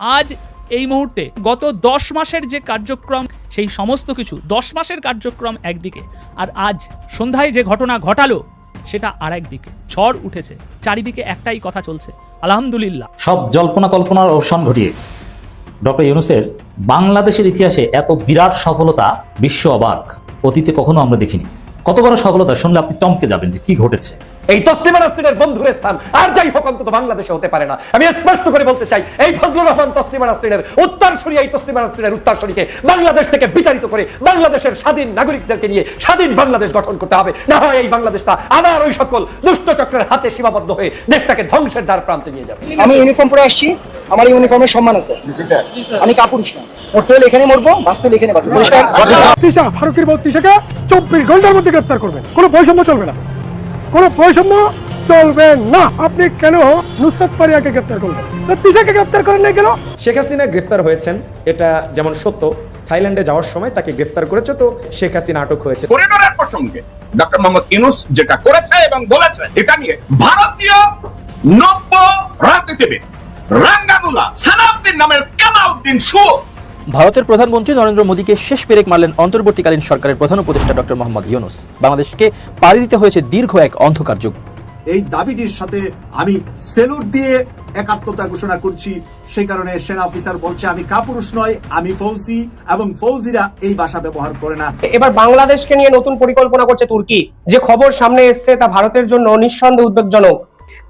আজ এই মুহূর্তে গত দশ মাসের যে কার্যক্রম, সেই সমস্ত কিছু দশ মাসের কার্যক্রম একদিকে। আর আজ সন্ধ্যায় যে ঘটনা ঘটালো, সেটা আর একদিকে ঝড় উঠেছে, চারিদিকে একটাই কথা চলছে, আলহামদুলিল্লাহ। সব জল্পনা কল্পনার অবসান ঘটিয়ে ডক্টর ইউনুসের বাংলাদেশের ইতিহাসে এত বিরাট সফলতা বিশ্ব অবাক। অতীতে কখনো আমরা দেখিনি। কত বড় সফলতা, শুনলে আপনি চমকে যাবেন যে কি ঘটেছে। এই তসলিমা নাসরিনের বন্ধুর স্থান। আর যাই হোক অন্তত বাংলাদেশে হতে পারে না। আমি স্পষ্ট করে বলতে চাই এই ফজলুর রহমান তসলিমা নাসরিনের উত্তরসূরি এই তসলিমা নাসরিনের উত্তরসূরিকে বাংলাদেশ থেকে বিতাড়িত করে বাংলাদেশের স্বাধীন নাগরিকদেরকে নিয়ে স্বাধীন বাংলাদেশ গঠন করতে হবে। না হয় এই বাংলাদেশটা আবার ওই সকল দুষ্ট চক্রের হাতে সীমাবদ্ধ হয়ে দেশটাকে ধ্বংসের দ্বার প্রান্তে নিয়ে যাবে। আমি ইউনিফর্ম পরে আসছি। আমার ইউনিফর্মের সম্মান আছে। আমি কাপুরুষ না। মরতে হলে এখানে মরবো বাঁচতে হলে এখানে বাঁচবো। পরিষ্কার তিশা ফারুকের বউ তিশাকে চব্বিশ ঘণ্টার মধ্যে গ্রেপ্তার করবেন। কোনো বৈষম্য চলবে না। কোনো বৈষম্য চলবে না। আপনি কেন নুসরাত ফারিয়াকে গ্রেপ্তার করলেন? তিশাকে গ্রেপ্তার করেন নাই কেন? শেখ হাসিনা গ্রেফতার হয়েছেন এটা যেমন সত্য থাইল্যান্ডে যাওয়ার সময় তাকে গ্রেফতার করেছে তো শেখ হাসিনা আটক হয়েছে। করিডোরের প্রসঙ্গে ডক্টর মোহাম্মদ ইউনুস যেটা করেছে এবং বলেছে এটা নিয়ে ভারতীয় নব্য রাজনীতিবিদ রাঙ্গানুলা সালাউদ্দিন নামের কালাউদ্দিন সুর ভারতের প্রধানমন্ত্রী নরেন্দ্র মোদীকে শেষ পেরেক মারলেন অন্তর্বর্তীকালীন সরকারের প্রধান উপদেষ্টা ডক্টর মোহাম্মদ ইউনুস। বাংলাদেশকে পাড়ি দিতে হয়েছে দীর্ঘ এক অন্ধকার যুগ। এই দাবিটির সাথে আমি সেলুট দিয়ে একাত্মতা ঘোষণা করছি। সেই কারণে সেনা অফিসার বলছে আমি কাপুরুষ নয় আমি ফৌজি এবং ফৌজিরা এই ভাষা ব্যবহার করে না। এবার বাংলাদেশকে নিয়ে নতুন পরিকল্পনা করছে তুর্কি। যে খবর সামনে এসছে তা ভারতের জন্য নিঃসন্দেহে উদ্বেগজনক।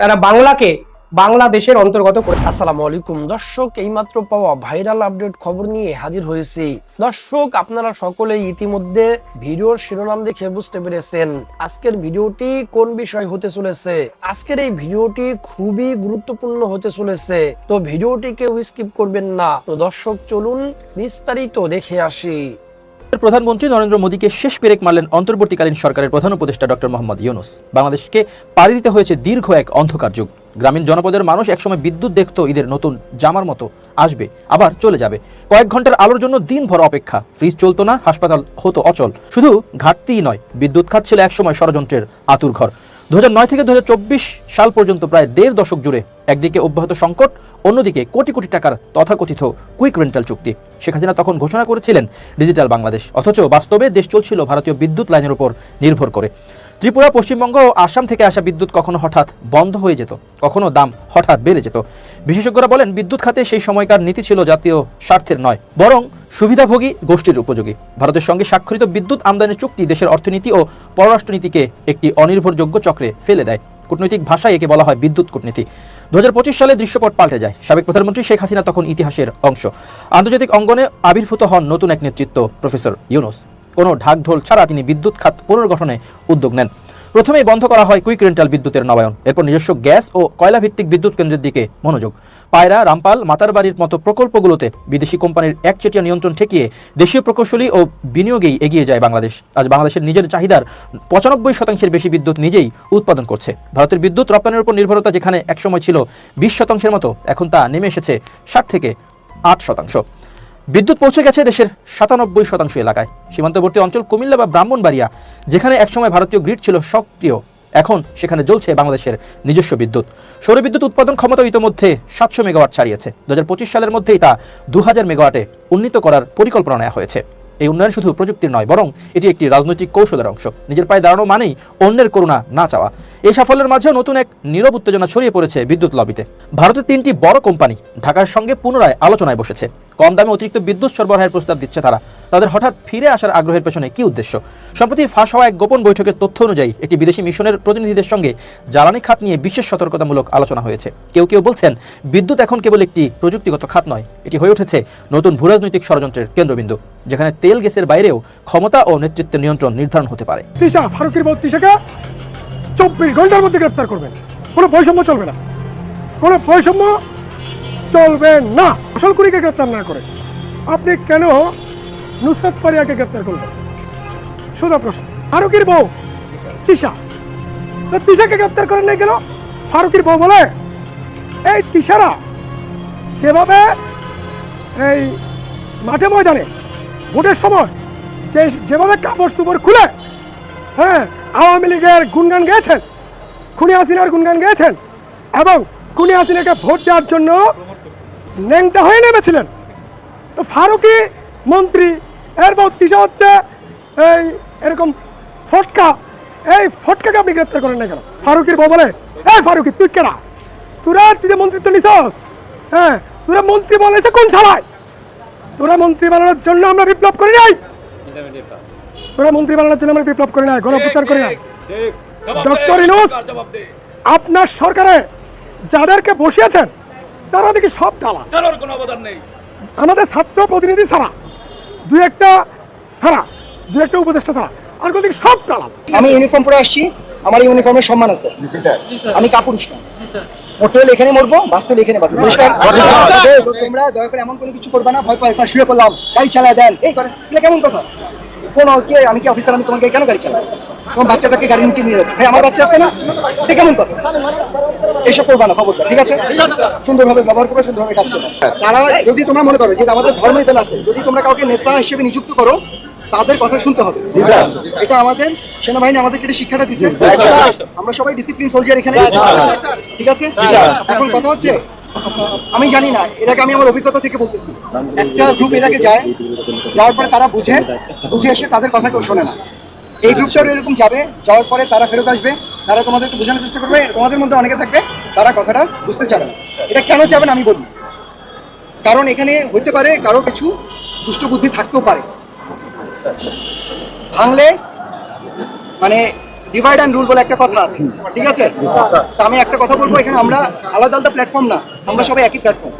তারা বাংলাকে বাংলাদেশের অন্তর্গত করে আসসালামু আলাইকুম। দর্শক এইমাত্র পাওয়া ভাইরাল আপডেট খবর নিয়ে হাজির হয়েছি। দর্শক আপনারা সকলেই ইতিমধ্যে ভিডিওর শিরোনাম দেখে বুঝতে পেরেছেন আজকের ভিডিওটি কোন বিষয় হতে চলেছে। আজকের এই ভিডিওটি খুবই গুরুত্বপূর্ণ হতে চলেছে। তো ভিডিওটি কেউ স্কিপ করবেন না। তো দর্শক চলুন বিস্তারিত দেখে আসি। প্রধানমন্ত্রী নরেন্দ্র মোদীকে শেষ পেরেক মারলেন অন্তর্বর্তীকালীন সরকারের প্রধান উপদেষ্টা ডক্টর মোহাম্মদ ইউনুস। বাংলাদেশকে পাড়ি দিতে হয়েছে দীর্ঘ এক অন্ধকার যুগ। গ্রামীণ জনপদের মানুষ একসময় বিদ্যুৎ দেখতো ঈদের নতুন জামার মতো, আসবে, আবার চলে যাবে। কয়েক ঘণ্টার আলোর জন্য দিনভর অপেক্ষা, ফ্রিজ চলতো না, হাসপাতাল হতো অচল। শুধু ঘাটতিই নয়, বিদ্যুৎ খাত ছিল একসময় ষড়যন্ত্রের আতুর ঘর। দুহাজার নয় থেকে দু হাজার চব্বিশ সাল পর্যন্ত প্রায় দেড় দশক জুড়ে একদিকে অব্যাহত সংকট, অন্যদিকে কোটি কোটি টাকার তথাকথিত কুইক রেন্টাল চুক্তি। শেখ হাসিনা তখন ঘোষণা করেছিলেন, ডিজিটাল বাংলাদেশ। অথচ বাস্তবে দেশ চলছিল ভারতীয় বিদ্যুৎ লাইনের উপর নির্ভর করে। ত্রিপুরা, পশ্চিমবঙ্গ ও আসাম থেকে আসা বিদ্যুৎ কখনো হঠাৎ বন্ধ হয়ে যেত, কখনো দাম হঠাৎ বেড়ে যেত। বিশেষজ্ঞরা বলেন, বিদ্যুৎ খাতে সেই সময়কার নীতি ছিল জাতীয় স্বার্থের নয়, বরং সুবিধাভোগী গোষ্ঠীর উপযোগী। ভারতের সঙ্গে স্বাক্ষরিত বিদ্যুৎ আমদানির চুক্তি দেশের অর্থনীতি ও পররাষ্ট্রনীতিকে একটি অনির্ভরযোগ্য চক্রে ফেলে দেয়। কূটনৈতিক ভাষায় একে বলা হয় বিদ্যুৎ কূটনীতি। দু হাজার পঁচিশ সালে দৃশ্যপট পাল্টে যায়। সাবেক প্রধানমন্ত্রী শেখ হাসিনা তখন ইতিহাসের অংশ। আন্তর্জাতিক অঙ্গনে আবির্ভূত হন নতুন এক নেতৃত্ব প্রফেসর ইউনুস। কোনো ঢাকঢোল ছাড়া তিনি বিদ্যুৎ খাত পুনর্গঠনে উদ্যোগ নেন। প্রথমেই বন্ধ করা হয় কুইক রেন্টাল বিদ্যুতের নবায়ন। এরপর নিজস্ব গ্যাস ও কয়লা ভিত্তিক বিদ্যুৎ কেন্দ্রের দিকে মনোযোগ। পায়রা, রামপাল, মাতারবাড়ির মতো প্রকল্পগুলোতে বিদেশি কোম্পানির একচেটিয়া নিয়ন্ত্রণ ঠেকিয়ে দেশীয় প্রকৌশলী ও বিনিয়োগেই এগিয়ে যায় বাংলাদেশ। আজ বাংলাদেশের নিজের চাহিদার পঁচানব্বই শতাংশের বেশি বিদ্যুৎ নিজেই উৎপাদন করছে। ভারতের বিদ্যুৎ রপ্তানির উপর নির্ভরতা যেখানে একসময় ছিল বিশ শতাংশের মতো, এখন তা নেমে এসেছে ষাট থেকে আট শতাংশ। বিদ্যুৎ পৌঁছে গেছে দেশের সাতানব্বই শতাংশ এলাকায়। সীমান্তবর্তী অঞ্চল কুমিল্লা বা ব্রাহ্মণবাড়িয়া, যেখানে একসময় ভারতীয় গ্রিড ছিল সক্রিয়, এখন সেখানে জ্বলছে বাংলাদেশের নিজস্ব বিদ্যুৎ। সৌর বিদ্যুৎ উৎপাদন ক্ষমতা ইতোমধ্যে সাতশো মেগাওয়াট ছাড়িয়েছে। দু হাজার পঁচিশ সালের মধ্যেই তা দু হাজার মেগাওয়াটে উন্নীত করার পরিকল্পনা নেওয়া হয়েছে। এই উন্নয়ন শুধু প্রযুক্তির নয়, বরং এটি একটি রাজনৈতিক কৌশলের অংশ। নিজের পায়ে দাঁড়ানো মানেই অন্যের করুণা না চাওয়া। এই সাফল্যের মাঝেও নতুন এক নীরব উত্তেজনা ছড়িয়ে পড়েছে বিদ্যুৎ লবিতে। ভারতের তিনটি বড় কোম্পানি ঢাকার সঙ্গে পুনরায় আলোচনায় বসেছে। কম দামে অতিরিক্ত বিদ্যুৎ সরবরাহের প্রস্তাব দিচ্ছে তারা। তাদের হঠাৎ ফিরে আসার আগ্রহের পেছনে কি উদ্দেশ্য? সম্প্রতি ফাঁস হওয়া এক গোপন বৈঠকের তথ্য অনুযায়ী একটি বিদেশি মিশনের প্রতিনিধিদের সঙ্গে জ্বালানি খাত নিয়ে বিশেষ সতর্কতামূলক আলোচনা হয়েছে। কেউ কেউ বলছেন, বিদ্যুৎ এখন কেবল একটি প্রযুক্তিগত খাত নয়, এটি হয়ে উঠেছে নতুন ভূরাজনৈতিক ষড়যন্ত্রের কেন্দ্রবিন্দু, যেখানে তেল গ্যাসের বাইরেও ক্ষমতা ও নেতৃত্বের নিয়ন্ত্রণ নির্ধারণ হতে পারে। চব্বিশ ঘণ্টার মধ্যে গ্রেপ্তার করবেন। কোনো বৈষম্য চলবে না। কোনো বৈষম্য চলবে না। আসল কুড়িকে গ্রেপ্তার না করে। আপনি কেন নুসরাত ফারিয়াকে গ্রেপ্তার করলেন? সোজা প্রশ্ন। ফারুকির বউ তিশা। তো তিশাকে গ্রেপ্তার করেন নাই কেন? ফারুকির বউ বলে, এই তিশারা, যেভাবে এই মাঠে ময়দানে ভোটের সময় যে, যেভাবে কাপড় চুপড় খুলে হ্যাঁ আওয়ামী লীগের গুনগান গেয়েছেন? খুনি হাসিনার গুনগান গেয়েছেন? এবং খুনি হাসিনাকে ভোট দেওয়ার জন্য ন্যাংটা হয়ে নেমেছিলেন। তো ফারুকি মন্ত্রী, এরপর তিসা হচ্ছে এই এরকম ফটকা, এই ফটকাকে আপনি গ্রেপ্তার করেন না কেন? ফারুকির বলে, এই ফারুকি, তুই কেনা তোরা, তুই যে মন্ত্রিত্ব নিছস হ্যাঁ তোরা মন্ত্রী বলেছে কোন সালায় তোরা মন্ত্রী বানানোর জন্য আমরা বিপ্লব করি নাই? তোরা মন্ত্রী বানানোর জন্য আমরা বিপ্লব করি নাই গণপ্রত্যার করি নাই ডক্টর ইনুস আপনার সরকারে যাদেরকে বসিয়েছেন তারা দেখি সব ডালা আমাদের ছাত্র প্রতিনিধি ছাড়া দু একটা ছাড়া দু একটা উপদেষ্টা ছাড়া আর কোনো সব দালাল। আমি ইউনিফর্ম পরে আসছি আমার ইউনিফর্মের সম্মান আছে। আমি কাপুরুষ না। হলে এখানে মরবো হলে এখানে বাঁচবো। পরিষ্কার তোমরা দয়া করে এমন কোনো কিছু করবে না ভয় পায় স্যার শুয়ে পড়লাম গাড়ি চালায় দেন। এই করে কেমন কথা? কোন কে আমি কি অফিসার আমি তোমাকে কেন গাড়ি চালাবো? তোমার বাচ্চাটাকে গাড়ি নিচে নিয়ে যাচ্ছে। ভাই আমার বাচ্চা আছে না? এটা কেমন কথা? এসব করবা না খবরদার ঠিক আছে? সুন্দরভাবে ব্যবহার করবে সুন্দরভাবে কাজ করবে। তারা যদি তোমরা মনে করো যে আমাদের ধর্ম এখানে আছে যদি তোমরা কাউকে নেতা হিসেবে নিযুক্ত করো তাদের কথা শুনতে হবে। এটা আমাদের সেনাবাহিনী আমাদেরকে এটা শিক্ষাটা দিচ্ছে আমরা সবাই ডিসিপ্লিন সোলজার এখানে। ঠিক আছে? এখন কথা হচ্ছে আমি জানি না, এর আগে আমি আমার অভিজ্ঞতা থেকে বলতেছি। একটা গ্রুপ এর আগে যায়, যাওয়ার পরে তারা বুঝে বুঝে এসে তাদের কথা কেউ শোনে না। এই গ্রুপটাও এরকম যাবে, যাওয়ার পরে তারা ফেরত আসবে, তারা তোমাদেরকে বোঝানোর চেষ্টা করবে, তোমাদের মধ্যে অনেকে থাকবে, তারা কথাটা বুঝতে চাবে না। এটা কেন চাবে না আমি বলি। কারণ এখানে হইতে পারে কারও কিছু দুষ্ট বুদ্ধি থাকতেও পারে। ভাঙলে মানে ডিভাইড অ্যান্ড রুল বলে একটা কথা আছে। ঠিক আছে? আমি একটা কথা বলব এখানে আমরা আলাদা আলাদা প্ল্যাটফর্ম না আমরা সবাই একই প্ল্যাটফর্ম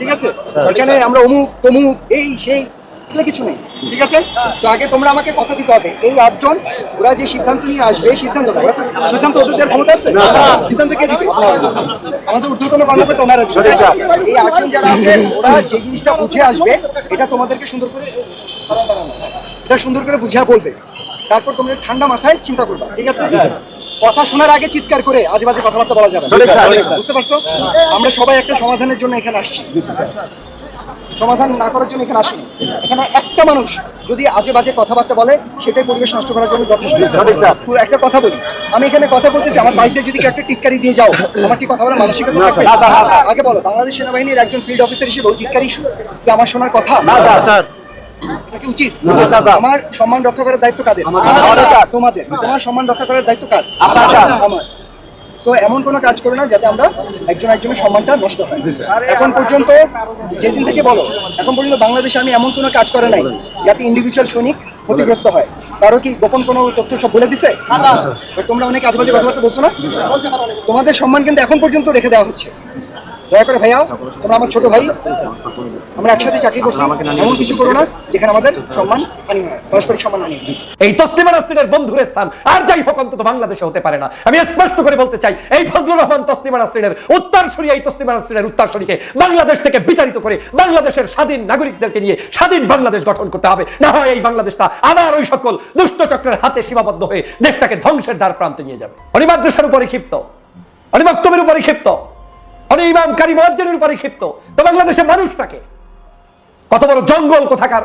ঠিক আছে? এখানে আমরা অমুক তমুক এই সেই এগুলো কিছু নেই। ঠিক আছে? তো আগে তোমরা আমাকে কথা দিতে হবে। এই আটজন ওরা যে সিদ্ধান্ত নিয়ে আসবে সিদ্ধান্ত ওরা তো সিদ্ধান্ত ওদের দেওয়ার ক্ষমতা আছে? সিদ্ধান্ত কে দিবে? আমাদের ঊর্ধ্বতন কর্মকর্তা ওনারা দিবে এই আটজন যারা আছে ওরা যে জিনিসটা বুঝে আসবে এটা তোমাদেরকে সুন্দর করে এটা সুন্দর করে বুঝিয়ে বলবে। তারপর তোমরা ঠান্ডা মাথায় চিন্তা করবে ঠিক আছে? কথা শোনার আগে চিৎকার করে আজে বাজে কথাবার্তা বলা যাবে বুঝতে পারছ? আমরা সবাই একটা সমাধানের জন্য এখানে আসছি। সমাধান না করার জন্য এখানে আসিনি। এখানে একটা মানুষ যদি আজে বাজে কথাবার্তা বলে সেটাই পরিবেশ নষ্ট করার জন্য যথেষ্ট। একটা কথা বলি আমি এখানে কথা বলতেছি আমার বাড়িতে যদি একটা টিটকারি দিয়ে যাও আমার কি কথা বলার মানসিকতা থাকবে? আগে বলো বাংলাদেশ সেনাবাহিনীর একজন ফিল্ড অফিসার হিসেবে টিটকারি আমার শোনার কথা। এটা কি উচিত? আমার সম্মান রক্ষা করার দায়িত্ব কাদের? তোমাদের। তোমার সম্মান রক্ষা করার দায়িত্ব কার? আমার। সো এমন কোনো কাজ করো না যাতে আমরা একজন একজনের সম্মানটা নষ্ট হয়। এখন পর্যন্ত যেদিন থেকে বলো এখন পর্যন্ত বাংলাদেশে আমি এমন কোনো কাজ করে নাই যাতে ইন্ডিভিজুয়াল সৈনিক ক্ষতিগ্রস্ত হয়। কারও কি গোপন কোনো তথ্য সব বলে দিছে? তোমরা অনেক কাজ আজবাজে কথাবার্তা বলছো না? তোমাদের সম্মান কিন্তু এখন পর্যন্ত রেখে দেওয়া হচ্ছে। দয়া করে তোমরা আমার ছোট ভাই, আমরা একসাথে চাকরি করছি। এমন কিছু করো না, যেখানে আমাদের সম্মান হানি হয়, পারস্পরিক সম্মান হানি এই তসলিমা নাসরিনের বন্ধুর স্থান আর যাই হোক, অন্তত বাংলাদেশে হতে পারে না। আমি স্পষ্ট করে বলতে চাই, এই ফজলুর রহমান তসলিমা নাসরিনের উত্তরসূরি এই তসলিমা নাসরিনের উত্তরসূরিকে বাংলাদেশ থেকে বিতাড়িত করে বাংলাদেশের স্বাধীন নাগরিকদেরকে নিয়ে স্বাধীন বাংলাদেশ গঠন করতে হবে। না হয় এই বাংলাদেশটা আবার ওই সকল দুষ্ট চক্রের হাতে সীমাবদ্ধ হয়ে দেশটাকে ধ্বংসের দ্বার প্রান্তে নিয়ে যাবে। অনিমাদ্রাসার উপরে ক্ষিপ্ত। অনিবক্তমের উপরে ক্ষিপ্ত। অনি ইমাম কারি মুয়াজ্জিনের উপরে তো বাংলাদেশের মানুষটাকে। কত বড় জঙ্গল কোথাকার?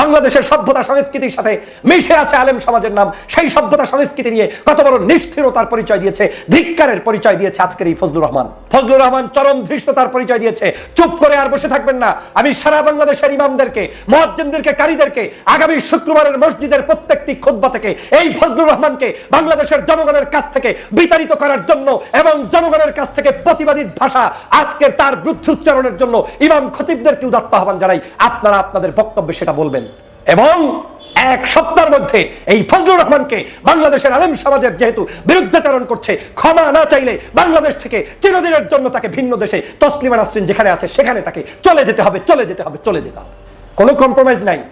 বাংলাদেশের সভ্যতা সংস্কৃতির সাথে মিশে আছে আলেম সমাজের নাম। সেই সভ্যতা সংস্কৃতি নিয়ে কত বড় নিষ্ঠিরতার পরিচয় দিয়েছে, ধিক্কারের পরিচয় দিয়েছে আজকের এই ফজলুর রহমান। ফজলুর রহমান চরম ধৃষ্টতার পরিচয় দিয়েছে। চুপ করে আর বসে থাকবেন না। আমি সারা বাংলাদেশের ইমামদেরকে মহাজ্জিনদেরকে কারীদেরকে আগামী শুক্রবারের মসজিদের প্রত্যেকটি খুতবা থেকে, এই ফজলুর রহমানকে বাংলাদেশের জনগণের কাছ থেকে বিতাড়িত করার জন্য এবং জনগণের কাছ থেকে প্রতিবাদী ভাষা আজকের তার বৃদ্ধ উচ্চারণের জন্য ইমাম খতিবদেরকে উদাত্ত আহ্বান জানাই। আপনারা আপনাদের বক্তব্যে সেটা বলবেন। এবং এক সপ্তাহের মধ্যে এই ফজলুর রহমানকে বাংলাদেশের আলেম সমাজের যেহেতু বিরুদ্ধাচরণ করছে, ক্ষমা না চাইলে বাংলাদেশ থেকে চিরদিনের জন্য তাকে ভিন্ন দেশে তসলিমা নাসরিন যেখানে আছে সেখানে তাকে চলে যেতে হবে, চলে যেতে হবে, চলে যেতে হবে। কোনো কম্প্রোমাইজ নাই।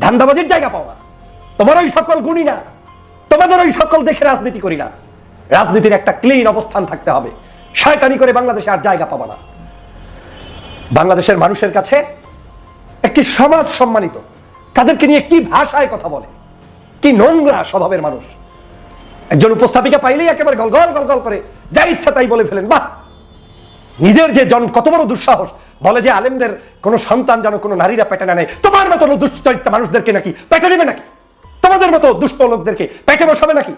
ধান্দাবাজির জায়গা পাওয়া। তোমার ওই সকল গুণী না। তোমাদের ওই সকল দেখে রাজনীতি করি না। রাজনীতির একটা ক্লিন অবস্থান থাকতে হবে। শয়তানি করে বাংলাদেশে আর জায়গা পাবা না। বাংলাদেশের মানুষের কাছে একটি সমাজ সম্মানিত। তাদেরকে নিয়ে কি ভাষায় কথা বলে? কি নোংরা স্বভাবের মানুষ? একজন উপস্থাপিকা পাইলেই একেবারে গলগল গলগল গল গল করে, যা ইচ্ছা তাই বলে ফেলেন। বাহ! নিজের যে জন কত বড় দুঃসাহস। বলে যে আলেমদের কোনো সন্তান যেন কোনো নারীরা পেটে না নেয়। তোমার মতো দুষ্ট মানুষদেরকে নাকি পেটে নেবে নাকি? তোমাদের মতো দুষ্ট লোকদেরকে পেটে বসাবে নাকি?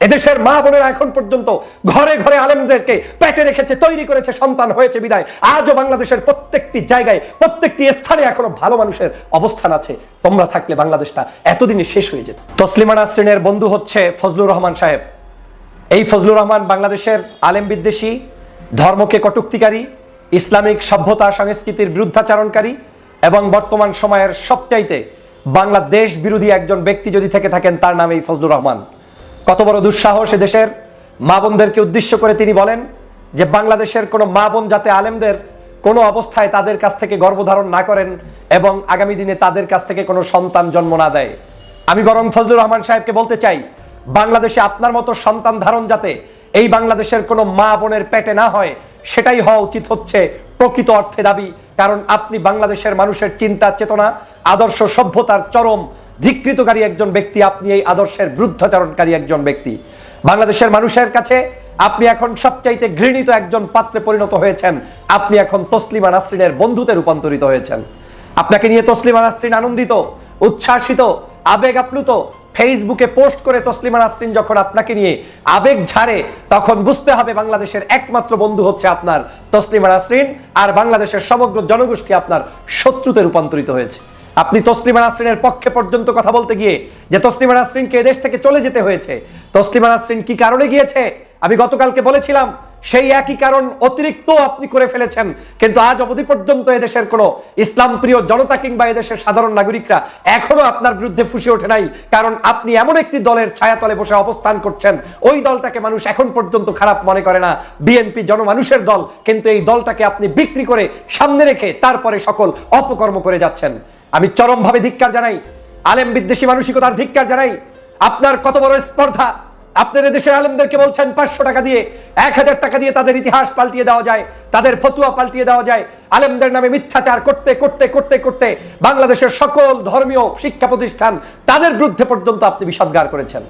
এদেশের মা বোনেরা এখন পর্যন্ত ঘরে ঘরে আলেমদেরকে পেটে রেখেছে, তৈরি করেছে, সন্তান হয়েছে বিদায়। আজও বাংলাদেশের প্রত্যেকটি জায়গায়, প্রত্যেকটি স্থানে এখনও ভালো মানুষের অবস্থান আছে। তোমরা থাকলে বাংলাদেশটা এতদিনে শেষ হয়ে যেত। তসলিমা নাসরিনের বন্ধু হচ্ছে ফজলুর রহমান সাহেব। এই ফজলুর রহমান বাংলাদেশের আলেম বিদ্বেষী, ধর্মকে কটুক্তিকারী, ইসলামিক সভ্যতা সংস্কৃতির বিরুদ্ধাচারণকারী এবং বর্তমান সময়ের সবচাইতে বাংলাদেশ বিরোধী একজন ব্যক্তি যদি থেকে থাকেন, তার নাম এই ফজলুর রহমান। কত বড় দুঃসাহস দেশের মা বোনদেরকে উদ্দেশ্য করে তিনি বলেন যে বাংলাদেশের কোনো মা বোন যাতে আলেমদের কোনো অবস্থায় তাদের কাছ থেকে গর্ভধারণ না করেন এবং আগামী দিনে তাদের কাছ থেকে কোনো সন্তান জন্ম না দেয়। আমি বরং ফজলুর রহমান সাহেবকে বলতে চাই, বাংলাদেশে আপনার মতো সন্তান ধারণ যাতে এই বাংলাদেশের কোনো মা বোনের পেটে না হয়, সেটাই হওয়া উচিত হচ্ছে প্রকৃত অর্থে দাবি। কারণ আপনি বাংলাদেশের মানুষের চিন্তা, চেতনা, আদর্শ, সভ্যতার চরম ধিকৃতকারী একজন ব্যক্তি, আপনি এই আদর্শের বিরুদ্ধাচরণকারী একজন ব্যক্তি। বাংলাদেশের মানুষের কাছে আপনি এখন সবচাইতে ঘৃণিত একজন পাত্রে পরিণত হয়েছেন। আপনি এখন তসলিমা নাসরিনের বন্ধুতে রূপান্তরিত হয়েছেন। আপনাকে নিয়ে তসলিমা নাসরিন আনন্দিত, উচ্ছ্বাসিত আবেগ আপ্লুত ফেসবুকে পোস্ট করে তসলিমা নাসরিন যখন আপনাকে নিয়ে আবেগ ঝাড়ে, তখন বুঝতে হবে বাংলাদেশের একমাত্র বন্ধু হচ্ছে আপনার তসলিমা নাসরিন, আর বাংলাদেশের সমগ্র জনগোষ্ঠী আপনার শত্রুতে রূপান্তরিত হয়েছে। আপনি তসলিমা নাসরিনের পক্ষে পর্যন্ত কথা বলতে গিয়ে যে তসলিমা নাসরিনকে এদেশ থেকে চলে যেতে হয়েছে, তসলিমা নাসরিন কি কারণে গিয়েছে? আমি গতকালকে বলেছিলাম, সেই একই কারণ অতিরিক্ত আপনি করে ফেলেছেন, কিন্তু আজ অবধি পর্যন্ত এদেশের কোনো ইসলাম প্রিয় জনতা কিংবা এদেশের সাধারণ নাগরিকরা এখনও আপনার বিরুদ্ধে ফুসে ওঠে নাই, কারণ আপনি এমন একটি দলের ছায়াতলে বসে অবস্থান করছেন, ওই দলটাকে মানুষ এখন পর্যন্ত খারাপ মনে করে না, বিএনপি জনমানুষের দল, কিন্তু এই দলটাকে আপনি বিক্রি করে সামনে রেখে তারপরে সকল অপকর্ম করে যাচ্ছেন। আমি চরমভাবে ধিক্কার জানাই। আলেম বিদ্বেষী মানসিকতার ধিক্কার জানাই। আপনার কত বড় স্পর্ধা? আপনার দেশের আলেমদেরকে বলছেন পাঁচশো টাকা দিয়ে, এক হাজার টাকা দিয়ে তাদের ইতিহাস পাল্টিয়ে দেওয়া যায়, তাদের ফতুয়া পাল্টিয়ে দেওয়া যায়। আলেমদের নামে মিথ্যাচার করতে করতে করতে করতে বাংলাদেশের সকল ধর্মীয় শিক্ষা প্রতিষ্ঠান তাদের বিরুদ্ধে পর্যন্ত আপনি বিষদগার করেছেন।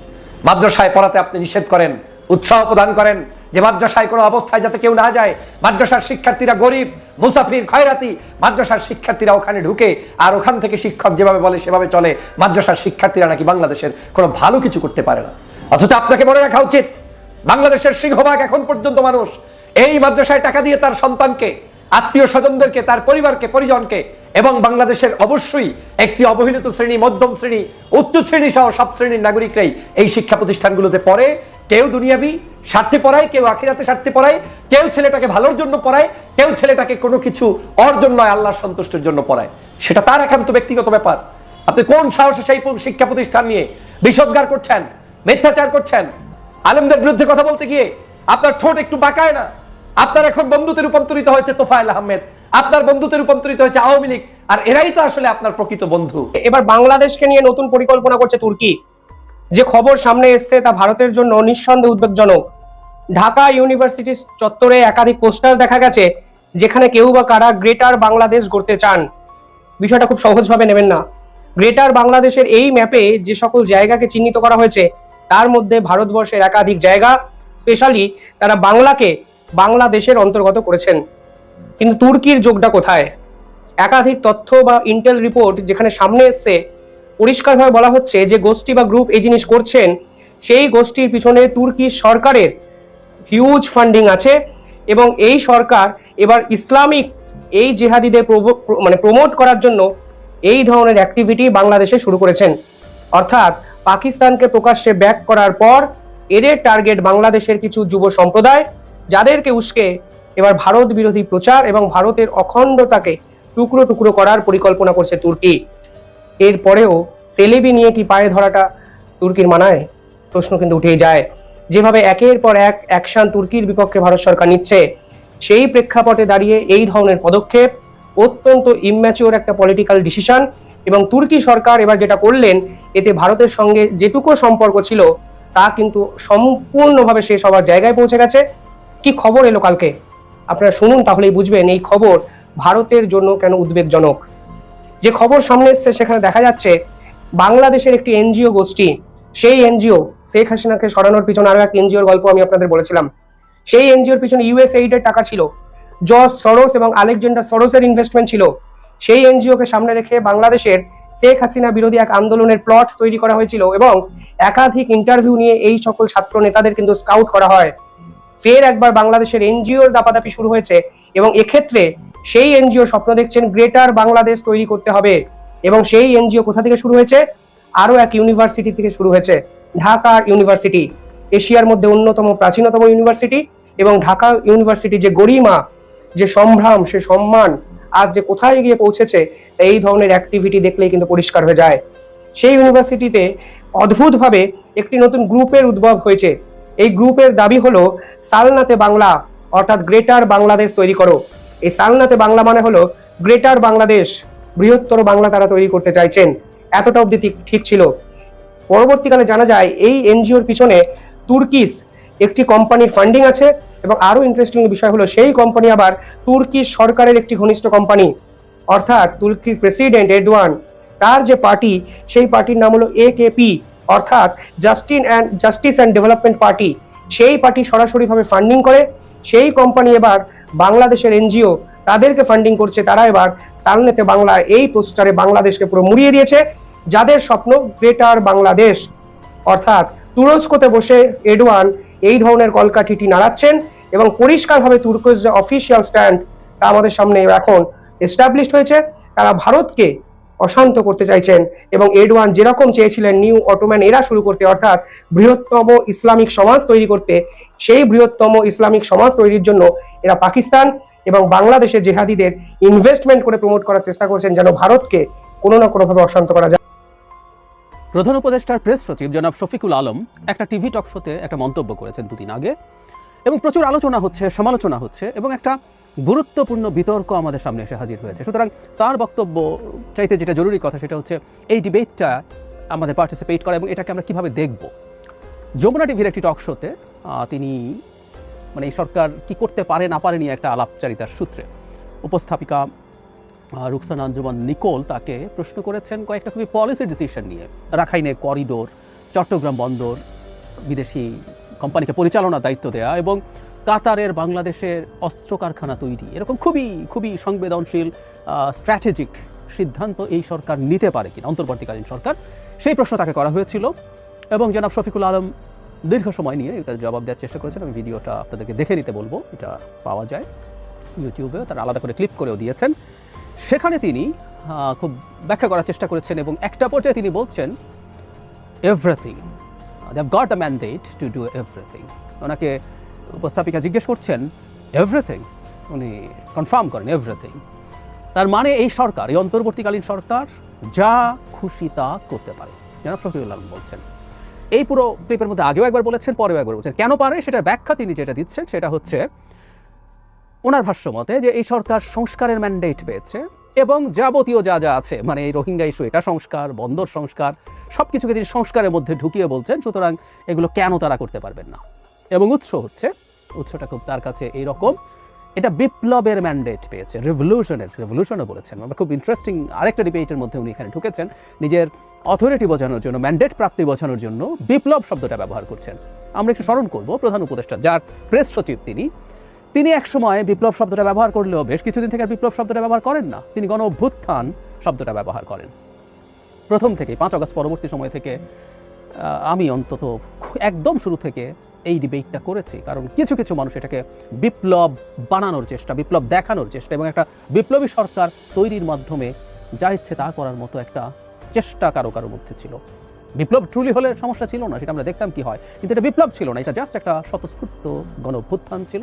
মাদ্রাসায় পড়াতে আপনি নিষেধ করেন। উৎসাহ প্রদান করেন যে মাদ্রাসায় কোনো অবস্থায় যাতে কেউ না যায়। মাদ্রাসার শিক্ষার্থীরা গরিব, মুসাফির, খয়রাতি। মাদ্রাসার শিক্ষার্থীরা ওখানে ঢুকে আর ওখান থেকে শিক্ষক যেভাবে বলে সেভাবে চলে। মাদ্রাসার শিক্ষার্থীরা নাকি বাংলাদেশের কোনো ভালো কিছু করতে পারে না। অথচ আপনাকে মনে রাখা উচিত, বাংলাদেশের সিংহভাগ এখন পর্যন্ত মানুষ। এই মাদ্রাসায় টাকা দিয়ে তার সন্তানকে, আত্মীয় স্বজনদেরকে, তার পরিবারকে, পরিজনকে এবং বাংলাদেশের অবশ্যই একটি অবহেলিত শ্রেণি, মধ্যম শ্রেণি, উচ্চ শ্রেণি সহ সব শ্রেণির নাগরিকরাই এই শিক্ষা প্রতিষ্ঠানগুলোতে পড়ে। কেউ দুনিয়াবি স্বার্থে পড়ায়, কেউ আখিরাতে স্বার্থে পড়ায়, কেউ ছেলেটাকে ভালোর জন্য পড়ায়, কেউ ছেলেটাকে কোনো কিছু অর্জন নয়, আল্লাহর সন্তুষ্টির জন্য পড়ায়। সেটা তার একান্ত ব্যক্তিগত ব্যাপার। আপনি কোন সাহসে সেই শিক্ষা প্রতিষ্ঠান নিয়ে বিষদগার করছেন, মিথ্যাচার করছেন? আলেমদের বিরুদ্ধে কথা বলতে গিয়ে আপনার ঠোঁট একটু বাঁকায় না? আপনার এখন বন্ধুতে রূপান্তরিত হয়েছে তোফায়েল আহমেদ। আপনার বন্ধুতে রূপান্তরিত হয়েছে আওয়ামী লীগ, আর এরাই তো আসলে আপনার প্রকৃত বন্ধু। এবার বাংলাদেশকে নিয়ে নতুন পরিকল্পনা করছে তুর্কি। যে খবর সামনে এসছে তা ভারতের জন্য নিঃসন্দেহে উদ্বেগজনক। ঢাকা ইউনিভার্সিটি চত্বরে একাধিক পোস্টার দেখা গেছে, যেখানে কেউ বা কারা গ্রেটার বাংলাদেশ গড়তে চান। বিষয়টা খুব সহজভাবে নেবেন না। গ্রেটার বাংলাদেশের এই ম্যাপে যে সকল জায়গাকে চিহ্নিত করা হয়েছে, তার মধ্যে ভারতবর্ষের একাধিক জায়গা, স্পেশালি তারা বাংলাকে বাংলাদেশের অন্তর্গত করেছেন। কিন্তু তুর্কির যোগটা কোথায়? একাধিক তথ্য বা ইন্টেল রিপোর্ট যেখানে সামনে এসছে, পরিষ্কারভাবে বলা হচ্ছে যে গোষ্ঠী বা গ্রুপ এই জিনিস করছেন, সেই গোষ্ঠীর পিছনে তুর্কি সরকারের হিউজ ফান্ডিং আছে এবং এই সরকার এবার ইসলামিক এই জেহাদিদের মানে প্রমোট করার জন্য এই ধরনের অ্যাক্টিভিটি বাংলাদেশে শুরু করেছেন। অর্থাৎ পাকিস্তানকে প্রকাশ্যে ব্যাক করার পর এদের টার্গেট বাংলাদেশের কিছু যুব সম্প্রদায়, যাদেরকে উস্কে এবার ভারত বিরোধী প্রচার এবং ভারতের অখণ্ডতাকে টুকরো টুকরো করার পরিকল্পনা করছে তুর্কি। এরপরেও সেলেবি নিয়ে কি পায়ে ধরাটা তুর্কির মানায়? প্রশ্ন কিন্তু উঠেই যায়। যেভাবে একের পর এক অ্যাকশন তুর্কির বিপক্ষে ভারত সরকার নিচ্ছে, সেই প্রেক্ষাপটে দাঁড়িয়ে এই ধরনের পদক্ষেপ অত্যন্ত ইম্যাচিওর একটা পলিটিক্যাল ডিসিশন এবং তুর্কি সরকার এবার যেটা করলেন, এতে ভারতের সঙ্গে যেটুকু সম্পর্ক ছিল, তা কিন্তু সম্পূর্ণভাবে শেষ হওয়ার জায়গায় পৌঁছে গেছে। কি খবর এলো কালকে? আপনারা শুনুন তাহলেই বুঝবেন এই খবর ভারতের জন্য কেন উদ্বেগজনক। যে খবর সামনে এসছে সেখানে দেখা যাচ্ছে বাংলাদেশের একটি এনজিও গোষ্ঠী, সেই এনজিও, শেখ হাসিনাকে সরানোর পিছনে আরও একটা এনজিওর গল্প আমি আপনাদের বলেছিলাম। সেই এনজিওর পিছনে ইউএস এইডের টাকা ছিল, জর্জ সরোস এবং আলেকজান্ডার সরোসের ইনভেস্টমেন্ট ছিল। সেই এনজিওকে সামনে রেখে বাংলাদেশের শেখ হাসিনা বিরোধী এক আন্দোলনের প্লট তৈরি করা হয়েছিল এবং একাধিক ইন্টারভিউ নিয়ে এই সকল ছাত্র নেতাদের কিন্তু স্কাউট করা হয়। ফের একবার বাংলাদেশের এনজিওর দাপাদাপি শুরু হয়েছে এবং এক্ষেত্রে সেই এনজিও স্বপ্ন দেখছেন গ্রেটার বাংলাদেশ তৈরি করতে হবে এবং সেই এনজিও কোথা থেকে শুরু হয়েছে? আরও এক ইউনিভার্সিটি থেকে শুরু হয়েছে, ঢাকা ইউনিভার্সিটি, এশিয়ার মধ্যে অন্যতম প্রাচীনতম ইউনিভার্সিটি এবং ঢাকা ইউনিভার্সিটি যে গরিমা, যে সম্ভ্রাম, সে সম্মান আজ যে কোথায় গিয়ে পৌঁছেছে, এই ধরনের অ্যাক্টিভিটি দেখলেই কিন্তু পরিষ্কার হয়ে যায়। সেই ইউনিভার্সিটিতে অদ্ভুতভাবে একটি নতুন গ্রুপের উদ্ভব হয়েছে। এই গ্রুপের দাবি হলো, সালনাতে বাংলা, অর্থাৎ গ্রেটার বাংলাদেশ তৈরি করো। এই সালনাতে বাংলা মানে হলো, গ্রেটার বাংলাদেশ, বৃহত্তর বাংলা তারা তৈরি করতে চাইছেন। এতটা অবধি ঠিক- ছিল। পরবর্তীকালে জানা যায়, এই এনজিওর পিছনে তুর্কিস একটি কোম্পানির ফান্ডিং আছে এবং আরও ইন্টারেস্টিং বিষয় হলো, সেই কোম্পানি আবার তুর্কি সরকারের একটি ঘনিষ্ঠ কোম্পানি, অর্থাৎ তুর্কির প্রেসিডেন্ট এডওয়ান তার যে পার্টি সেই পার্টির নাম হলো একেপি অর্থাৎ Justin and justice and development party, সেই পার্টি সরাসরিভাবে ফান্ডিং করে, সেই কোম্পানি এবার বাংলাদেশের এনজিও তাদেরকে ফান্ডিং করছে। তারা এবার সালনেতে বাংলা, এই পোস্টারে বাংলাদেশকে পুরো মুড়িয়ে দিয়েছে। যাদের স্বপ্ন, গ্রেটার বাংলাদেশ। অর্থাৎ তুরস্কতে বসে এডওয়ান এই ধরনের কলকাঠিটি নাড়াচ্ছেন এবং পরিষ্কারভাবে তুর্কস যে অফিসিয়াল স্ট্যান্ড তা আমাদের সামনে এখন এস্টাবলিশড হয়েছে। তারা ভারতকে অশান্ত করতে চাইছেন এবং এডওয়ান যেরকম চেয়েছিলেন নিউ অটোম্যান এরা শুরু করতে, অর্থাৎ বৃহত্তম ইসলামিক সমাজ তৈরি করতে, সেই বৃহত্তম ইসলামিক সমাজ তৈরির জন্য এরা পাকিস্তান এবং বাংলাদেশের জেহাদিদের ইনভেস্টমেন্ট করে প্রমোট করার চেষ্টা করছেন যেন ভারতকে কোনো না কোনোভাবে অশান্ত করা যায়। প্রধান উপদেষ্টার প্রেস সচিব জনাব শফিকুল আলম একটা টিভি টক শোতে একটা মন্তব্য করেছেন দুদিন আগে এবং প্রচুর আলোচনা হচ্ছে, সমালোচনা হচ্ছে এবং একটা গুরুত্বপূর্ণ বিতর্ক আমাদের সামনে এসে হাজির হয়েছে। সুতরাং তার বক্তব্য চাইতে যেটা জরুরি কথা সেটা হচ্ছে, এই ডিবেটটা আমাদের পার্টিসিপেট করা এবং এটাকে আমরা কীভাবে দেখব? যমুনা টিভির একটি টক শোতে তিনি মানে এই সরকার কি করতে পারে না পারে নিয়ে একটা আলাপচারিতার সূত্রে উপস্থাপিকা রুকসানা আঞ্জুমান নিকোল তাকে প্রশ্ন করেছেন কয়েকটা খুবই পলিসি ডিসিশন নিয়ে। রাখাইনে করিডোর চট্টগ্রাম বন্দর, বিদেশি কোম্পানিকে পরিচালনার দায়িত্ব দেয়া এবং কাতারের বাংলাদেশের অস্ত্র কারখানা তৈরি। এরকম খুবই খুবই সংবেদনশীল স্ট্র্যাটেজিক সিদ্ধান্ত এই সরকার নিতে পারে কিনা, অন্তর্বর্তীকালীন সরকার। সেই প্রশ্ন তাকে করা হয়েছিল এবং জনাব শফিকুল আলম দীর্ঘ সময় নিয়ে এটা জবাব দেওয়ার চেষ্টা করেছেন। আমি ভিডিওটা আপনাদেরকে দেখে নিতে বলব, এটা পাওয়া যায় ইউটিউবেও, তারা আলাদা করে ক্লিপ করেও দিয়েছেন। সেখানে তিনি খুব ব্যাখ্যা করার চেষ্টা করেছেন এবং একটা পর্যায়ে তিনি বলছেন everything they have got a mandate to do everything ওনাকে উপস্থাপিকা জিজ্ঞেস করছেন এভরিথিং উনি কনফার্ম করেন এভরিথিং তার মানে এই সরকার, এই অন্তর্বর্তীকালীন সরকার যা খুশি তা করতে পারে। জনাব শফিউল আলম বলছেন। এই পুরো ক্লিপের মধ্যে আগেও একবার বলেছেন, পরেও একবার বলছেন। কেন পারে? সেটার ব্যাখ্যা তিনি যেটা দিচ্ছেন, সেটা হচ্ছে ওনার ভাষ্য মতে যে এই সরকার সংস্কারের ম্যান্ডেট পেয়েছে এবং যাবতীয় যা যা আছে মানে এই রোহিঙ্গা ইস্যু, এটা সংস্কার, বন্দর সংস্কার সব কিছুকে তিনি সংস্কারের মধ্যে ঢুকিয়ে বলছেন। সুতরাং এগুলো কেন তারা করতে পারবেন না? এবং উৎস হচ্ছে, উৎসটা খুব তার কাছে এইরকম। এটা বিপ্লবের ম্যান্ডেট পেয়েছে রেভলিউশনের রেভলিউশনও বলেছেন। আমরা খুব ইন্টারেস্টিং আরেকটা ডিবেটের মধ্যে উনি এখানে ঢুকেছেন, নিজের অথরিটি বোঝানোর জন্য ম্যান্ডেট প্রাপ্তি বোঝানোর জন্য বিপ্লব শব্দটা ব্যবহার করছেন। আমরা একটু স্মরণ করব প্রধান উপদেষ্টা, যার প্রেস সচিব তিনি। তিনি একসময় বিপ্লব শব্দটা ব্যবহার করলেও বেশ কিছুদিন থেকে বিপ্লব শব্দটা ব্যবহার করেন না। তিনি গণ অভ্যুত্থান শব্দটা ব্যবহার করেন। প্রথম থেকে পাঁচ আগস্ট পরবর্তী সময় থেকে আমি অন্তত একদম শুরু থেকে এই ডিবেটটা করেছি। কারণ কিছু কিছু মানুষ এটাকে বিপ্লব বানানোর চেষ্টা, বিপ্লব দেখানোর চেষ্টা এবং একটা বিপ্লবী সরকার তৈরির মাধ্যমে যা ইচ্ছে তা করার মতো একটা চেষ্টা কারও কারও মধ্যে ছিল। বিপ্লব ট্রুলি হলে সমস্যা ছিল না, সেটা আমরা দেখতাম কি হয়। কিন্তু এটা বিপ্লব ছিল না, এটা জাস্ট একটা স্বতঃস্ফূর্ত গণ অভ্যুত্থান ছিল।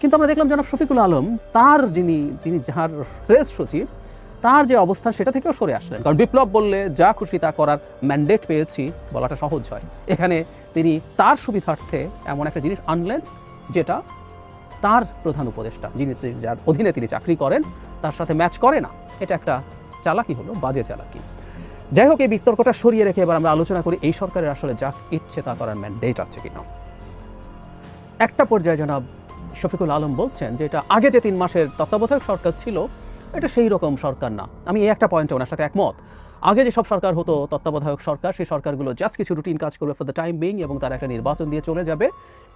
কিন্তু আমরা দেখলাম জনাব শফিকুল আলম, তার যিনি তিনি যার প্রেস সচিব তার যে অবস্থান সেটা থেকেও সরে আসলেন। কারণ বিপ্লব বললে, যা খুশি তা করার ম্যান্ডেট পেয়েছি বলাটা সহজ হয়। এখানে তিনি তার সুবিধার্থে এমন একটা জিনিস আনলেন, যেটা তার প্রধান উপদেষ্টা, যিনি যার অধীনে তিনি চাকরি করেন, তার সাথে ম্যাচ করে না। এটা একটা চালাকি হলো, বাজে চালাকি। যাই হোক, এই বিতর্কটা সরিয়ে রেখে এবার আমরা আলোচনা করি, এই সরকারের আসলে যা ইচ্ছে তা করার ম্যান্ডেট আছে কিনা। একটা পর্যায়ে জনাব শফিকুল আলম বলছেন যে এটা আগে যে তিন মাসের তত্ত্বাবধায়ক সরকার ছিল এটা সেই রকম সরকার না। আমি এই একটা পয়েন্টে ওনার সাথে একমত। আগে যেসব সরকার হতো, তত্ত্বাবধায়ক সরকার, সেই সরকারগুলো জাস্ট কিছু রুটিন কাজ করবে ফর দ্য টাইম বিং এবং তারা একটা নির্বাচন দিয়ে চলে যাবে।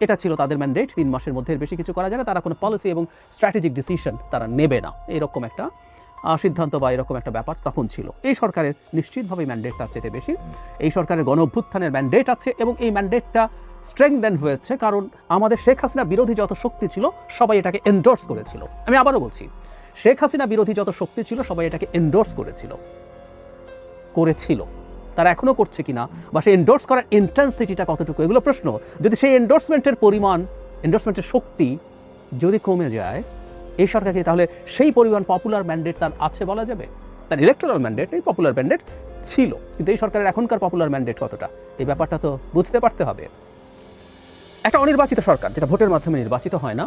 এটা ছিল তাদের ম্যান্ডেট তিন মাসের মধ্যে বেশি কিছু করা যায় না। তারা কোনো পলিসি এবং স্ট্র্যাটেজিক ডিসিশন তারা নেবে না। এরকম একটা সিদ্ধান্ত বা এরকম একটা ব্যাপার তখন ছিল। এই সরকারের নিশ্চিতভাবে ম্যান্ডেট তার চেয়ে বেশি। এই সরকারের গণ অভ্যুত্থানের ম্যান্ডেট আছে এবং এই ম্যান্ডেটটা স্ট্রেংথেন হয়েছে কারণ আমাদের শেখ হাসিনা বিরোধী যত শক্তি ছিল, সবাই এটাকে এন্ডোর্স করেছিল। আমি আবারও বলছি শেখ হাসিনা বিরোধী যত শক্তি ছিল, সবাই এটাকে এন্ডোর্স করেছিল। করেছিল। তারা এখনও করছে কিনা বা সেই এন্ডোর্স করার ইন্টেন্সিটিটা কতটুকু, এগুলো প্রশ্ন। যদি সেই এন্ডোর্সমেন্টের পরিমাণ এন্ডোর্সমেন্টের শক্তি যদি কমে যায়, এই সরকারকে তাহলে সেই পরিমাণ পপুলার ম্যান্ডেট তার আছে বলা যাবে? তার ইলেকট্রাল ম্যান্ডেট এই পপুলার ম্যান্ডেট ছিল। কিন্তু এই সরকারের এখনকার পপুলার ম্যান্ডেট কতটা? এই ব্যাপারটা তো বুঝতে পারতে হবে। একটা অনির্বাচিত সরকার, যেটা ভোটের মাধ্যমে নির্বাচিত হয় না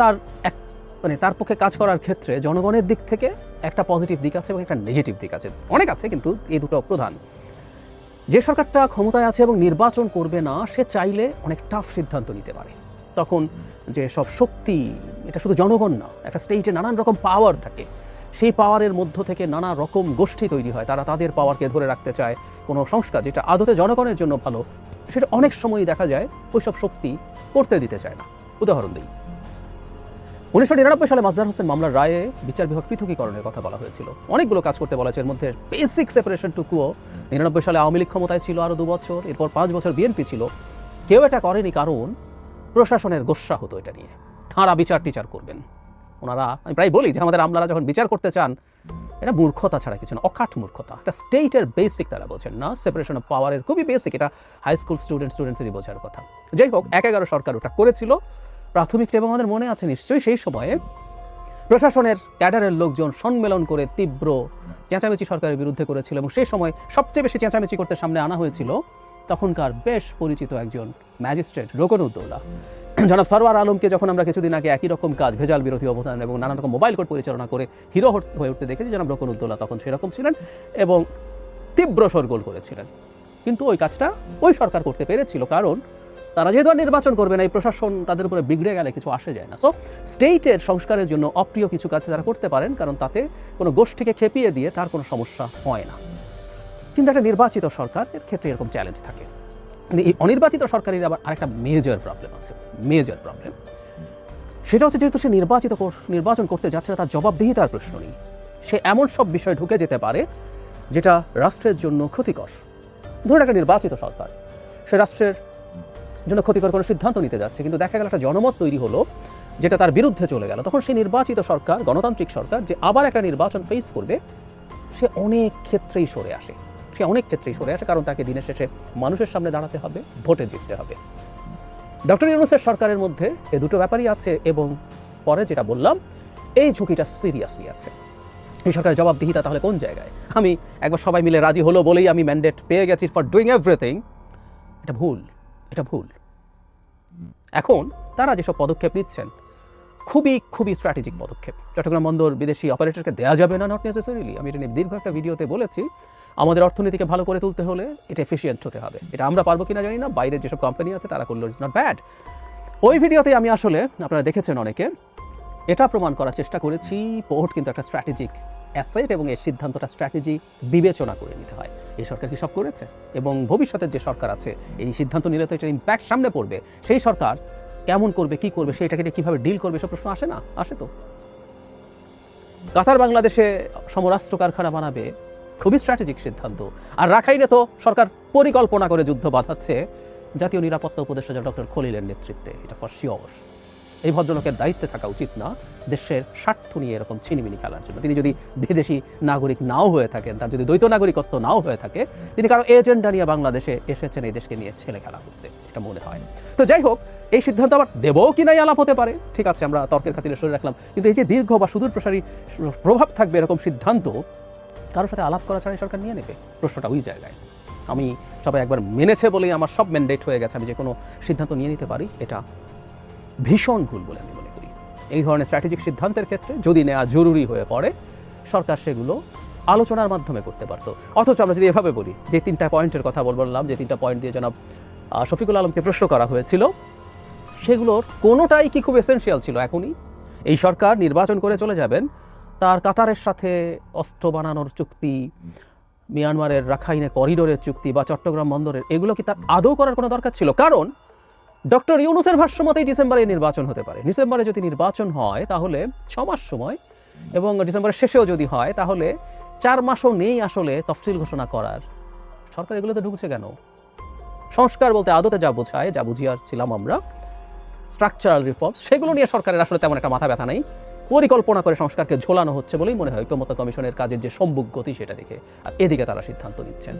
তার এক মানে তার পক্ষে কাজ করার ক্ষেত্রে জনগণের দিক থেকে একটা পজিটিভ দিক আছে এবং একটা নেগেটিভ দিক আছে। অনেক আছে কিন্তু এই দুটো প্রধান। যে সরকারটা ক্ষমতায় আছে এবং নির্বাচন করবে না, সে চাইলে অনেক টাফ সিদ্ধান্ত নিতে পারে। তখন যে সব শক্তি এটা শুধু জনগণ না, একটা স্টেটে নানান রকম পাওয়ার থাকে। সেই পাওয়ারের মধ্য থেকে নানা রকম গোষ্ঠী তৈরি হয়। তারা তাদের পাওয়ারকে ধরে রাখতে চায়। কোনো সংস্কার যেটা আদতে জনগণের জন্য ভালো, সেটা অনেক সময়ই দেখা যায় ওই সব শক্তি করতে দিতে চায় না। উদাহরণ দিই। উনিশশো নিরানব্বই সালে মাজদার হোসেন মামলার রায়ে বিচার বিভাগ পৃথকীকরণের কথা বলা হয়েছিল। অনেকগুলো কাজ করতে বলা হয়েছে। এর মধ্যে বেসিক সেপারেশন টু কুয়ো নিরানব্বই সালে আওয়ামী লীগ ক্ষমতায় ছিল আরও দু বছর এরপর পাঁচ বছর বিএনপি ছিল। কেউ এটা করেনি কারণ প্রশাসনের গোস্বা হতো এটা নিয়ে। তাঁরা বিচার টিচার করবেন। ওনারা, আমি প্রায় বলি যে আমাদের আমলারা যখন বিচার করতে চান, এটা মূর্খতা ছাড়া কিছু না, অকাঠ মূর্খতা। এটা স্টেটের বেসিক তারা বোঝেন না। সেপারেশন অফ পাওয়ারের খুবই বেসিক। এটা হাই স্কুল স্টুডেন্ট স্টুডেন্টসেরই বোঝার কথা। যাই হোক, এক এগারো সরকার ওটা করেছিল। প্রাথমিক এবং আমাদের মনে আছে নিশ্চয়ই, সেই সময়ে প্রশাসনের ক্যাডারের লোকজন সম্মেলন করে তীব্র চেঁচামেচি সরকারের বিরুদ্ধে করেছিল এবং সেই সময় সবচেয়ে বেশি চেঁচামেচি করতে সামনে আনা হয়েছিল তখনকার বেশ পরিচিত একজন ম্যাজিস্ট্রেট রোকনুদ্দৌলা জনাব সরওয়ার আলমকে যখন আমরা কিছুদিন আগে একই রকম কাজ, ভেজাল বিরোধী অবদান এবং নানান রকম মোবাইল কোর্ট পরিচালনা করে হিরো হয়ে উঠতে দেখেছি, জনাব রোকনুদ্দৌলা তখন সেরকম ছিলেন এবং তীব্র সরগোল করেছিলেন। কিন্তু ওই কাজটা ওই সরকার করতে পেরেছিল, কারণ তারা যেহেতু আর নির্বাচন করবে না, এই প্রশাসন তাদের উপরে বিগড়ে গেলে কিছু আসে যায় না। সো স্টেটের সংস্কারের জন্য অপ্রিয় কিছু কাজ তারা করতে পারেন, কারণ তাতে কোনো গোষ্ঠীকে খেপিয়ে দিয়ে তার কোনো সমস্যা হয় না। কিন্তু একটা নির্বাচিত সরকারের ক্ষেত্রে এরকম চ্যালেঞ্জ থাকে। কিন্তু এই অনির্বাচিত সরকারের আবার আরেকটা মেজর প্রবলেম আছে মেজর প্রবলেম সেটা হচ্ছে যেহেতু সে নির্বাচিত নির্বাচন করতে যাচ্ছে না, তার জবাবদিহিতার প্রশ্ন নেই। সে এমন সব বিষয় ঢুকে যেতে পারে, যেটা রাষ্ট্রের জন্য ক্ষতিকর। ধরুন একটা নির্বাচিত সরকার, সে রাষ্ট্রের জন্য ক্ষতিকর কোনো সিদ্ধান্ত নিতে যাচ্ছে। কিন্তু দেখা গেল একটা জনমত তৈরি হলো, যেটা তার বিরুদ্ধে চলে গেল। তখন সেই নির্বাচিত সরকার, গণতান্ত্রিক সরকার, যে আবার একটা নির্বাচন ফেস করবে, সে অনেক ক্ষেত্রেই সরে আসে। সে অনেক ক্ষেত্রেই সরে আসে, কারণ তাকে দিনের শেষে মানুষের সামনে দাঁড়াতে হবে, ভোটে জিততে হবে। ডক্টর ইউনুসের সরকারের মধ্যে এ দুটো ব্যাপারই আছে এবং পরে যেটা বললাম, এই ঝুঁকিটা সিরিয়াসলি আছে। এই সরকারের জবাবদিহিতা তাহলে কোন জায়গায়? আমি একবার সবাই মিলে রাজি হলো বলেই আমি ম্যান্ডেট পেয়ে গেছি ফর ডুইং এভরিথিং এটা ভুল এটা ভুল। এখন তারা যেসব পদক্ষেপ নিচ্ছেন, খুবই খুবই স্ট্র্যাটেজিক পদক্ষেপ। চট্টগ্রাম বন্দর বিদেশি অপারেটরকে দেওয়া যাবে না নট নেসেসারিলি আমি এটা নিয়ে দীর্ঘ একটা ভিডিওতে বলেছি। আমাদের অর্থনীতিকে ভালো করে তুলতে হলে এটা এফিসিয়েন্ট হতে হবে। এটা আমরা পারব কিনা জানি না। বাইরের যেসব কোম্পানি আছে, তারা করল ইটস নট ব্যাড ওই ভিডিওতে আমি আসলে আপনারা দেখেছেন অনেকে এটা প্রমাণ করার চেষ্টা করেছি। পোর্ট কিন্তু একটা স্ট্র্যাটেজিক অ্যাসেট এবং এই সিদ্ধান্তটা স্ট্র্যাটেজি বিবেচনা করে নিতে হয়। এই সরকার কি সব করেছে? এবং ভবিষ্যতের যে সরকার আছে, এই সিদ্ধান্ত নিলে তো এটার ইম্প্যাক্ট সামনে পড়বে। সেই সরকার কেমন করবে, কি করবে সেটাকে নিয়ে কীভাবে ডিল করবে, সব প্রশ্ন আসে না? আসে তো। কাতার বাংলাদেশে সমরাস্ত্র কারখানা বানাবে, খুবই স্ট্র্যাটেজিক সিদ্ধান্ত। আর রাখাইনে তো সরকার পরিকল্পনা করে যুদ্ধ বাঁধাচ্ছে। জাতীয় নিরাপত্তা উপদেষ্টা ডক্টর খলিলের নেতৃত্বে, এটা ফর শিওর এই ভদ্রলোকের দায়িত্বে থাকা উচিত না। দেশের স্বার্থ নিয়ে এরকম ছিনিমিনি খেলার জন্য। তিনি যদি বিদেশি নাগরিক নাও হয়ে থাকেন, তার যদি দ্বৈত নাগরিকত্ব নাও হয়ে থাকে, তিনি কারও এজেন্ডা নিয়ে বাংলাদেশে এসেছেন, এই দেশকে নিয়ে ছেলে খেলা করতে। এটা মনে হয় তো যাই হোক, এই সিদ্ধান্ত আবার দেবও কি নাই আলাপ হতে পারে? ঠিক আছে, আমরা তর্কের খাতিরে সরে রাখলাম। কিন্তু এই যে দীর্ঘ বা সুদূর প্রসারী প্রভাব থাকবে এরকম সিদ্ধান্ত, কারোর সাথে আলাপ করা ছাড়াই সরকার নিয়ে নেবে? প্রশ্নটা ওই জায়গায়। আমি সবাই একবার মেনেছে বলেই আমার সব ম্যান্ডেট হয়ে গেছে। আমি যে কোনো সিদ্ধান্ত নিয়ে নিতে পারি, এটা ভীষণ ভুল বলে আমি মনে করি। এই ধরনের স্ট্র্যাটেজিক সিদ্ধান্তের ক্ষেত্রে যদি নেওয়া জরুরি হয়ে পড়ে, সরকার সেগুলো আলোচনার মাধ্যমে করতে পারতো। অথচ আমরা যদি এভাবে বলি যে তিনটা পয়েন্টের কথা বল- বললাম, যে তিনটা পয়েন্ট দিয়ে জনাব শফিকুল আলমকে প্রশ্ন করা হয়েছিল, সেগুলোর কোনোটাই কি খুব এসেনশিয়াল ছিল এখনই? এই সরকার নির্বাচন করে চলে যাবেন, তার কাতারের সাথে অস্ত্র বানানোর চুক্তি, মিয়ানমারের রাখাইনে করিডোরের চুক্তি বা চট্টগ্রাম বন্দরের, এগুলো কি তার আদৌ করার কোনো দরকার ছিল? কারণ ডক্টর ইউনুসের ভাষ্য মতেই ডিসেম্বরে নির্বাচন হতে পারে। ডিসেম্বরে যদি নির্বাচন হয়, তাহলে ছ মাস সময় এবং ডিসেম্বরের শেষেও যদি হয়, তাহলে চার মাসও নেই আসলে তফসিল ঘোষণা করার। সরকার এগুলোতে ঢুকছে কেন? সংস্কার বলতে আদতে যা বোঝায়, যা বুঝিয়ার ছিলাম আমরা স্ট্রাকচারাল রিফর্মস সেগুলো নিয়ে সরকারের আসলে তেমন একটা মাথা ব্যথা নেই। পরিকল্পনা করে সংস্কারকে ঝোলানো হচ্ছে বলেই মনে হয় ঐক্যমত্য কমিশনের কাজের যে সম্মুখ গতি সেটা দেখে আর এদিকে তারা সিদ্ধান্ত নিচ্ছেন।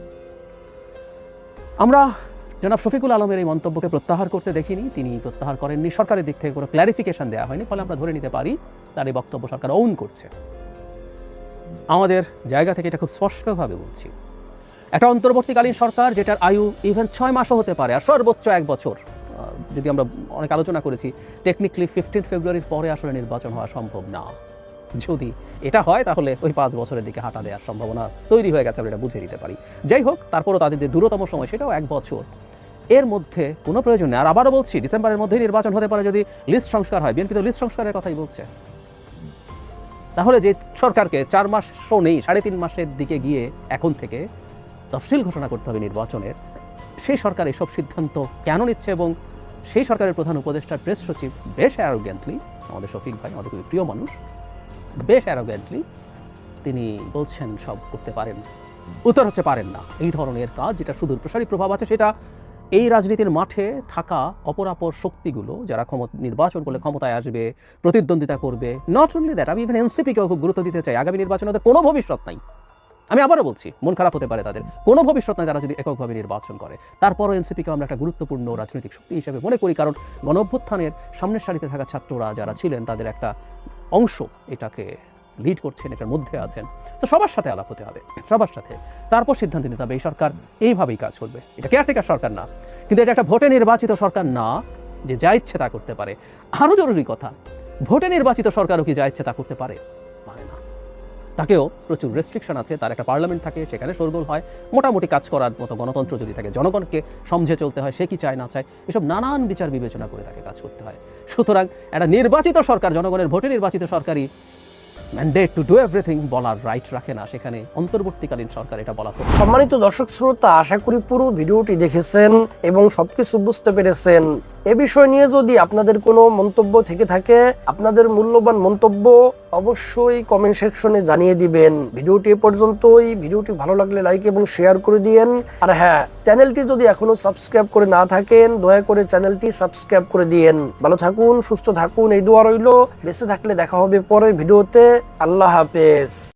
আমরা জনাব শফিকুল আলমের এই মন্তব্যকে প্রত্যাহার করতে দেখিনি, তিনি প্রত্যাহার করেননি। সরকারের দিক থেকে কোনো ক্ল্যারিফিকেশন দেওয়া হয়নি, ফলে আমরা ধরে নিতে পারি তার এই বক্তব্য সরকার ওন করছে। আমাদের জায়গা থেকে এটা খুব স্পষ্টভাবে বলছি। একটা অন্তর্বর্তীকালীন সরকার যেটার আয়ু ইভেন ছয় মাসও হতে পারে, আর সর্বোচ্চ এক বছর যদি আমরা অনেক আলোচনা করেছি টেকনিক্যালি ফিফটিন ফেব্রুয়ারির পরে আসলে নির্বাচন হওয়া সম্ভব না। যদি এটা হয়, তাহলে ওই পাঁচ বছরের দিকে হাঁটা দেওয়ার সম্ভাবনা তৈরি হয়ে গেছে, আমরা এটা বুঝে নিতে পারি। যাই হোক, তারপরও তাদের যে দূরতম সময়, সেটাও এক বছর। এর মধ্যে কোনো প্রয়োজন নেই। আর আবারও বলছি, ডিসেম্বরের মধ্যেই নির্বাচন হতে পারে যদি লিস্ট সংস্কার হয়। বিএনপি তো লিস্ট সংস্কারের কথাই বলছে। তাহলে যে সরকারকে চার মাসও নেই, সাড়ে তিন মাসের দিকে গিয়ে এখন থেকে তফসিল ঘোষণা করতে হবে নির্বাচনের, সেই সরকার এসব সিদ্ধান্ত কেন নিচ্ছে এবং সেই সরকারের প্রধান উপদেষ্টার প্রেস সচিব বেশ অ্যারোগ্যান্টলি আমাদের শফিক ভাই, আমাদের খুবই প্রিয় মানুষ, বেশ অ্যারোগ্যান্টলি তিনি বলছেন, সব করতে পারেন, উত্তর হচ্ছে পারেন না। এই ধরনের কাজ যেটা সুদূর প্রসারী প্রভাব আছে, সেটা এই রাজনীতির মাঠে থাকা অপরাপর শক্তিগুলো যারা ক্ষমতা নির্বাচন করলে ক্ষমতায় আসবে, প্রতিদ্বন্দ্বিতা করবে নট অনলি দ্যাট আমি ইভেন এনসিপিকেও খুব গুরুত্ব দিতে চাই। আগামী নির্বাচনে ওদের কোনো ভবিষ্যৎ নাই। আমি আবারও বলছি, মন খারাপ হতে পারে তাদের। কোনো ভবিষ্যৎ নাই তারা যদি এককভাবে নির্বাচন করে। তারপরও এনসিপিকে আমরা একটা গুরুত্বপূর্ণ রাজনৈতিক শক্তি হিসেবে মনে করি, কারণ গণ অভ্যুত্থানের সামনের সারিতে থাকা ছাত্ররা যারা ছিলেন, তাদের একটা অংশ এটাকে লিড করছেন, এটার মধ্যে আছেন। তো সবার সাথে আলাপ হতে হবে, সবার সাথে। তারপর সিদ্ধান্ত নিতে হবে, এই সরকার এইভাবেই কাজ করবে। এটা কেয়ারটেকার সরকার না। কিন্তু এটা একটা ভোটে নির্বাচিত সরকার না, যে যা ইচ্ছে তা করতে পারে। আরও জরুরি কথা, ভোটে নির্বাচিত সরকারও কি যা ইচ্ছে তা করতে পারে? পারে না। তাকেও প্রচুর রেস্ট্রিকশন আছে, তার একটা পার্লামেন্ট থাকে, সেখানে সরগোল হয়। মোটামুটি কাজ করার মতো গণতন্ত্র যদি থাকে, জনগণকে সমঝে চলতে হয়, সে কি চায় না চায়, এসব নানান বিচার বিবেচনা করে তাকে কাজ করতে হয়। সুতরাং একটা নির্বাচিত সরকার, জনগণের ভোটে নির্বাচিত সরকারই ম্যান্ডেট টু ডু এভরিথিং বলার রাইট রাখে না। সেখানে অন্তর্বর্তীকালীন সরকার এটা বলা সম্মানিত দর্শক, শ্রোতা, আশা করি পুরো ভিডিওটি দেখেছেন এবং সবকিছু বুঝতে পেরেছেন। এ বিষয় নিয়ে যদি আপনাদের কোনো মন্তব্য থেকে থাকে, আপনাদের মূল্যবান মন্তব্য অবশ্যই কমেন্ট সেকশনে জানিয়ে দিবেন। ভিডিওটি পর্যন্তই। ভিডিওটি ভালো লাগলে লাইক এবং শেয়ার করে দিয়েন। আর হ্যাঁ চ্যানেলটি যদি এখনও সাবস্ক্রাইব করে না থাকেন, দয়া করে চ্যানেলটি সাবস্ক্রাইব করে দিয়েন। ভালো থাকুন, সুস্থ থাকুন, এই দোয়া রইল। বেঁচে থাকলে দেখা হবে পরের ভিডিওতে। আল্লাহ হাফেজ।